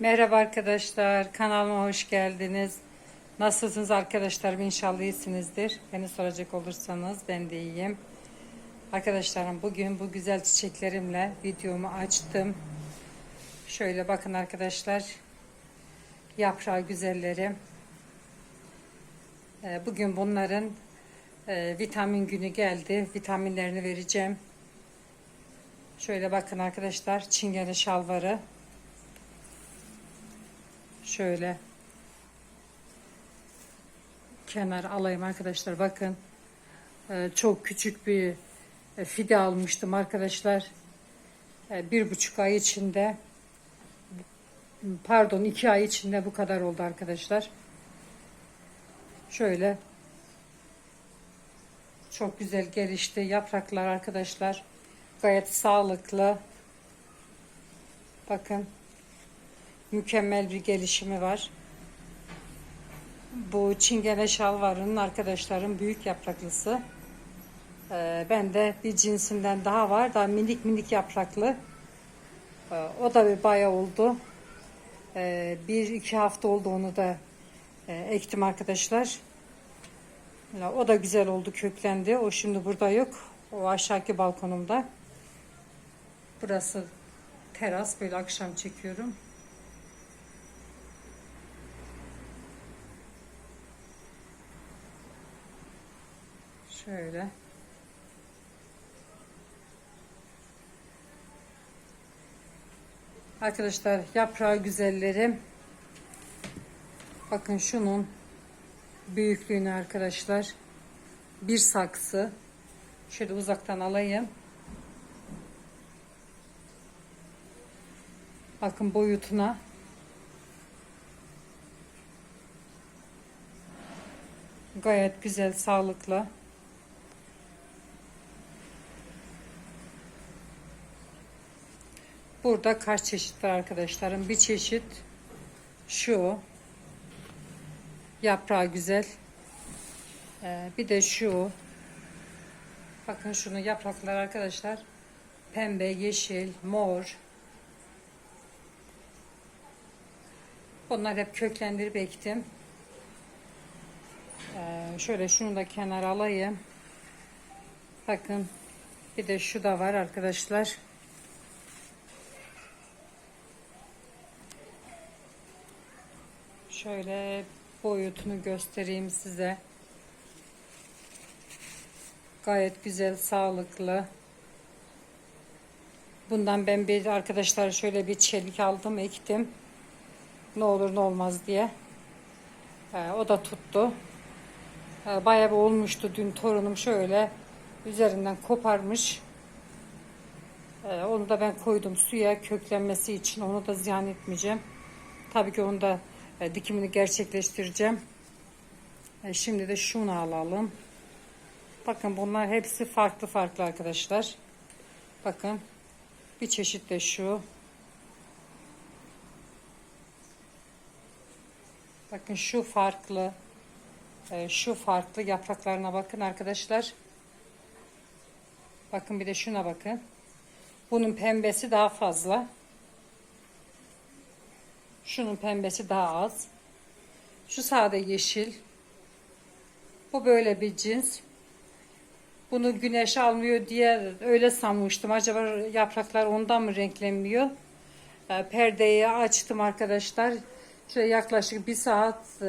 Merhaba arkadaşlar, kanalıma hoş geldiniz. Nasılsınız arkadaşlarım? İnşallah iyisinizdir. Beni soracak olursanız ben de iyiyim. Arkadaşlarım bugün bu güzel çiçeklerimle videomu açtım. Şöyle bakın arkadaşlar. Yaprağı güzellerim. Ee, Bugün bunların e, vitamin günü geldi. Vitaminlerini vereceğim. Şöyle bakın arkadaşlar. Çingene şalvarı. Şöyle. Kenar alayım arkadaşlar bakın. Ee, çok küçük bir e, fide almıştım arkadaşlar. Ee, bir buçuk ay içinde pardon iki ay içinde bu kadar oldu arkadaşlar. Şöyle. Çok güzel gelişti yapraklar arkadaşlar. Gayet sağlıklı. Bakın mükemmel bir gelişimi var. Bu çingene şalvarının arkadaşlarım büyük yapraklısı. Ee, ben de bir cinsinden daha var. Daha minik minik yapraklı. Ee, o da bir bayağı oldu. Ee, bir iki hafta oldu onu da e, ektim arkadaşlar. Ya, O da güzel oldu köklendi. O şimdi burada yok. O aşağıki balkonumda. Burası teras. Böyle akşam çekiyorum. Şöyle. Arkadaşlar yaprağı güzellerim. Bakın şunun büyüklüğünü arkadaşlar. Bir saksı. Şöyle uzaktan alayım. Bakın boyutuna. Gayet güzel, sağlıklı. Burada kaç çeşit var arkadaşlarım? Bir çeşit şu. Yaprağı güzel. Ee, bir de şu. Bakın şunu yapraklar arkadaşlar. Pembe, yeşil, mor. Bunlar hep köklendirip ektim. Ee, şöyle şunu da kenara alayım. Bakın bir de şu da var arkadaşlar. Şöyle boyutunu göstereyim size. Gayet güzel, sağlıklı. Bundan ben bir arkadaşlar şöyle bir çelik aldım, ektim. Ne olur ne olmaz diye. Ee, o da tuttu. Ee, bayağı bir olmuştu dün torunum şöyle üzerinden koparmış. Ee, onu da ben koydum suya köklenmesi için. Onu da ziyan etmeyeceğim. Tabii ki onu da e, dikimini gerçekleştireceğim. E, şimdi de şunu alalım. Bakın bunlar hepsi farklı farklı arkadaşlar. Bakın bir çeşit de şu. Bakın şu farklı. e, Şu farklı yapraklarına bakın arkadaşlar. Bakın bir de şuna bakın. Bunun pembesi daha fazla. Şunun pembesi daha az. Şu sade yeşil. Bu böyle bir cins. Bunu güneş almıyor diye öyle sanmıştım. Acaba yapraklar ondan mı renklenmiyor? E, Perdeyi açtım arkadaşlar. Şöyle yaklaşık bir saat e,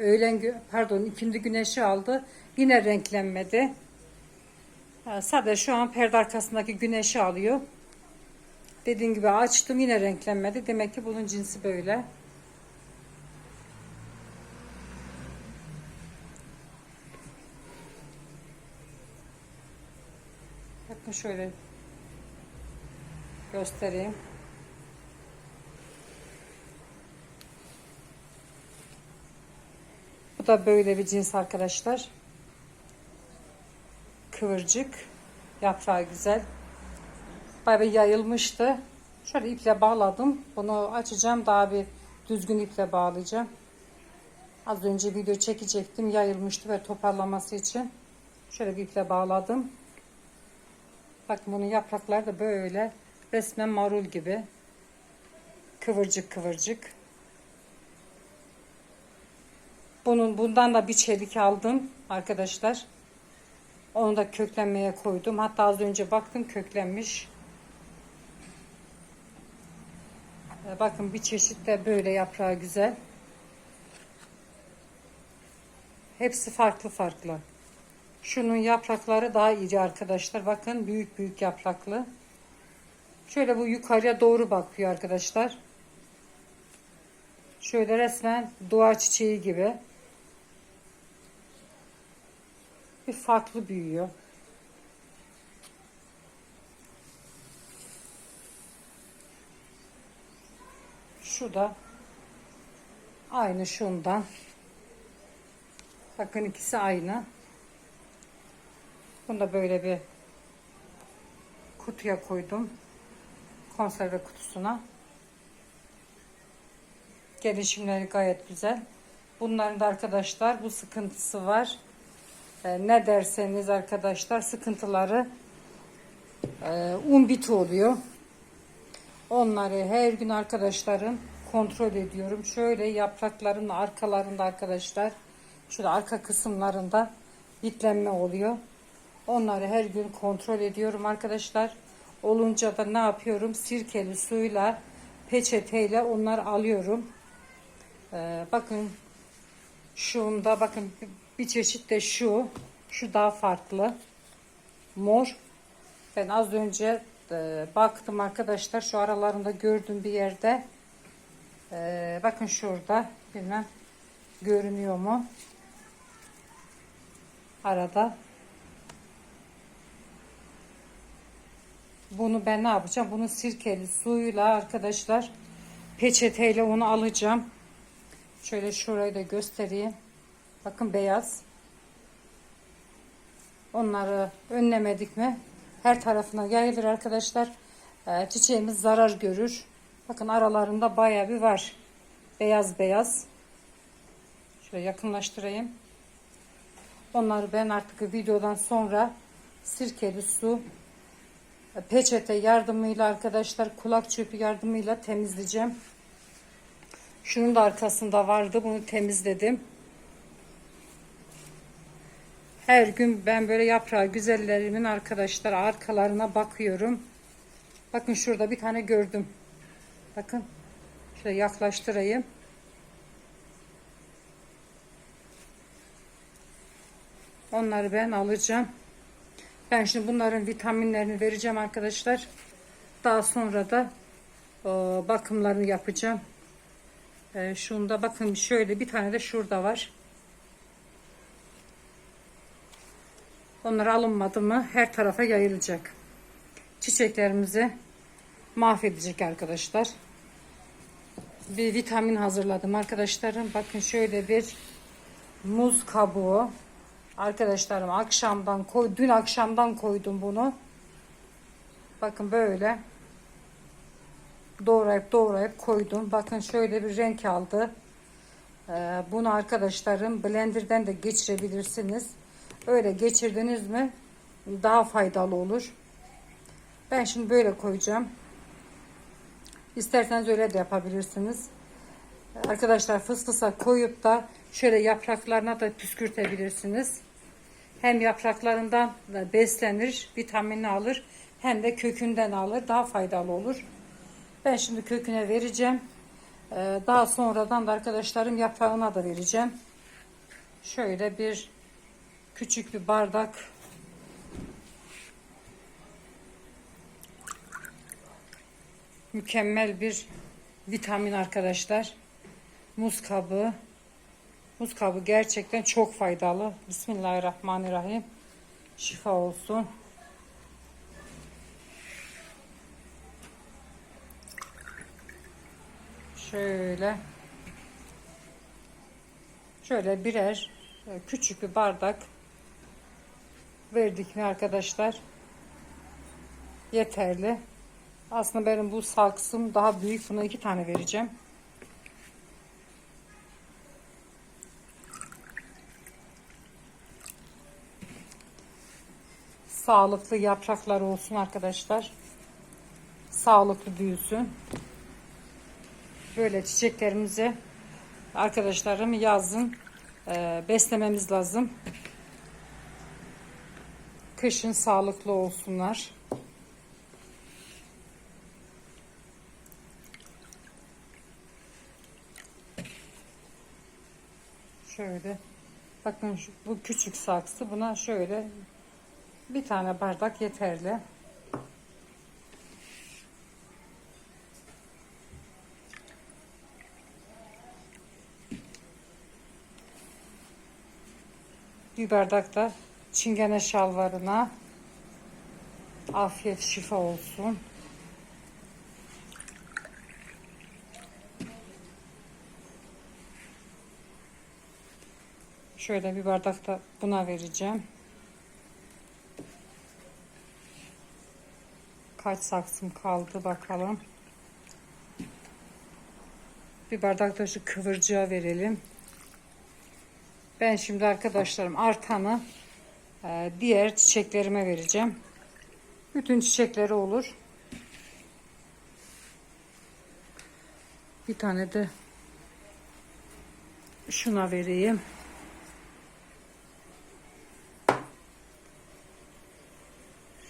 öğlen pardon ikindi güneşi aldı. Yine renklenmedi. E, Sadece şu an perde arkasındaki güneşi alıyor. Dediğim gibi açtım yine renklenmedi. Demek ki bunun cinsi böyle. Bakın şöyle göstereyim. Bu da böyle bir cins arkadaşlar. Kıvırcık. Yaprağı güzel. Bayağı yayılmıştı. Şöyle iple bağladım. Bunu açacağım. Daha bir düzgün iple bağlayacağım. Az önce video çekecektim. Yayılmıştı ve toparlaması için. Şöyle bir iple bağladım. Bakın bunun yaprakları da böyle resmen marul gibi. Kıvırcık kıvırcık. Bunun bundan da bir çelik aldım arkadaşlar. Onu da köklenmeye koydum. Hatta az önce baktım köklenmiş. Ee, Bakın bir çeşit de böyle yaprağı güzel. Hepsi farklı farklı. Şunun yaprakları daha iri arkadaşlar. Bakın büyük büyük yapraklı. Şöyle bu yukarıya doğru bakıyor arkadaşlar. Şöyle resmen duvar çiçeği gibi. Bir farklı büyüyor. Şu da aynı şundan. Bakın ikisi aynı. Bunu da böyle bir kutuya koydum. Konserve kutusuna. Gelişimleri gayet güzel. Bunların da arkadaşlar bu sıkıntısı var. Ee, ne derseniz arkadaşlar sıkıntıları e, un biti oluyor. Onları her gün arkadaşların kontrol ediyorum. Şöyle yaprakların arkalarında arkadaşlar şurada arka kısımlarında bitlenme oluyor. Onları her gün kontrol ediyorum arkadaşlar. Olunca da ne yapıyorum? Sirkeli suyla peçeteyle onları alıyorum. Ee, bakın şunda bakın bir çeşit de şu. Şu daha farklı. Mor. Ben az önce e, baktım arkadaşlar. Şu aralarında gördüm bir yerde. Ee, bakın şurada. Bilmem görünüyor mu? Arada. Bunu ben ne yapacağım? Bunu sirkeli suyla arkadaşlar peçeteyle onu alacağım. Şöyle şurayı da göstereyim. Bakın beyaz. Onları önlemedik mi her tarafına yayılır arkadaşlar. Ee, çiçeğimiz zarar görür. Bakın aralarında baya bir var. Beyaz beyaz. Şöyle yakınlaştırayım. Onları ben artık videodan sonra sirkeli su peçete yardımıyla arkadaşlar kulak çöpü yardımıyla temizleyeceğim. Şunun da arkasında vardı. Bunu temizledim. Her gün ben böyle yaprağı güzellerimin arkadaşlar arkalarına bakıyorum. Bakın şurada bir tane gördüm. Bakın. Şöyle yaklaştırayım. Onları ben alacağım. Ben şimdi bunların vitaminlerini vereceğim arkadaşlar. Daha sonra da o, bakımlarını yapacağım. E, şunda bakın şöyle bir tane de şurada var. Onlar alınmadı mı her tarafa yayılacak. Çiçeklerimizi mahvedecek arkadaşlar. Bir vitamin hazırladım arkadaşlarım. Bakın şöyle bir muz kabuğu. Arkadaşlarım akşamdan koy, dün akşamdan koydum bunu. Bakın böyle doğrayıp doğrayıp koydum. Bakın şöyle bir renk aldı. Ee, bunu arkadaşlarım blenderden de geçirebilirsiniz. Öyle geçirdiniz mi daha faydalı olur. Ben şimdi böyle koyacağım. İsterseniz öyle de yapabilirsiniz. Arkadaşlar fıstısa koyup da şöyle yapraklarına da püskürtebilirsiniz. Hem yapraklarından da beslenir, vitamini alır hem de kökünden alır. Daha faydalı olur. Ben şimdi köküne vereceğim. Ee, daha sonradan da arkadaşlarım yaprağına da vereceğim. Şöyle bir küçük bir bardak mükemmel bir vitamin arkadaşlar. Muz kabuğu. Muz kabuğu gerçekten çok faydalı. Bismillahirrahmanirrahim. Şifa olsun. Şöyle. Şöyle birer e, küçük bir bardak verdik mi arkadaşlar? Yeterli. Aslında benim bu saksım daha büyük. Buna iki tane vereceğim. Sağlıklı yapraklar olsun arkadaşlar. Sağlıklı büyüsün. böyle çiçeklerimizi arkadaşlarım yazın e, beslememiz lazım. Kışın sağlıklı olsunlar. Şöyle bakın şu, bu küçük saksı buna şöyle bir tane bardak yeterli. Bir bardak da çingene şalvarına afiyet şifa olsun. Şöyle bir bardak da buna vereceğim. Kaç saksım kaldı bakalım. Bir bardak da şu kıvırcığa verelim. Ben şimdi arkadaşlarım artanı diğer çiçeklerime vereceğim. Bütün çiçekleri olur. Bir tane de şuna vereyim.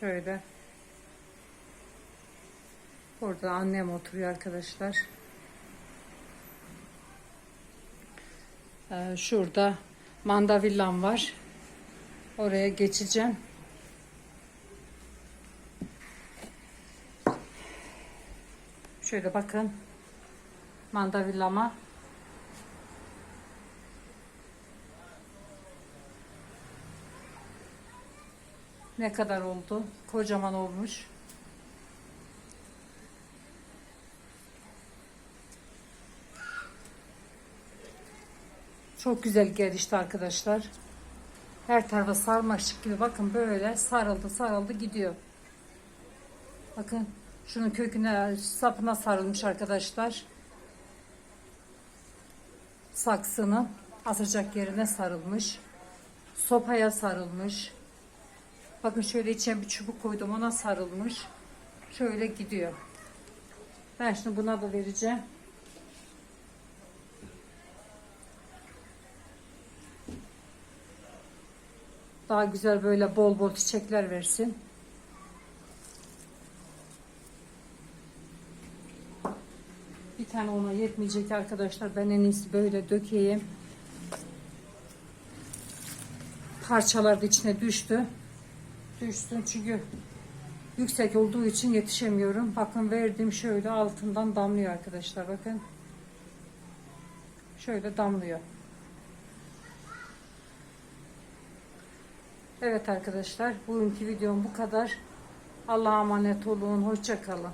Şöyle. Burada annem oturuyor arkadaşlar. Ee, şurada mandavillam var. Oraya geçeceğim. Şöyle bakın. Mandavillama. Ne kadar oldu? Kocaman olmuş. Çok güzel gelişti arkadaşlar. Her tarafa sarmaşık gibi bakın böyle sarıldı sarıldı gidiyor. Bakın şunun köküne sapına sarılmış arkadaşlar. Saksının asacak yerine sarılmış. Sopaya sarılmış. Bakın şöyle içine bir çubuk koydum ona sarılmış. Şöyle gidiyor. Ben şimdi buna da vereceğim. Daha güzel böyle bol bol çiçekler versin. Bir tane ona yetmeyecek arkadaşlar. Ben en iyisi böyle dökeyim. Parçalar da içine düştü. Düşsün çünkü yüksek olduğu için yetişemiyorum. Bakın verdim şöyle altından damlıyor arkadaşlar. Bakın. Şöyle damlıyor. Evet arkadaşlar bugünkü videom bu kadar. Allah'a emanet olun. Hoşça kalın.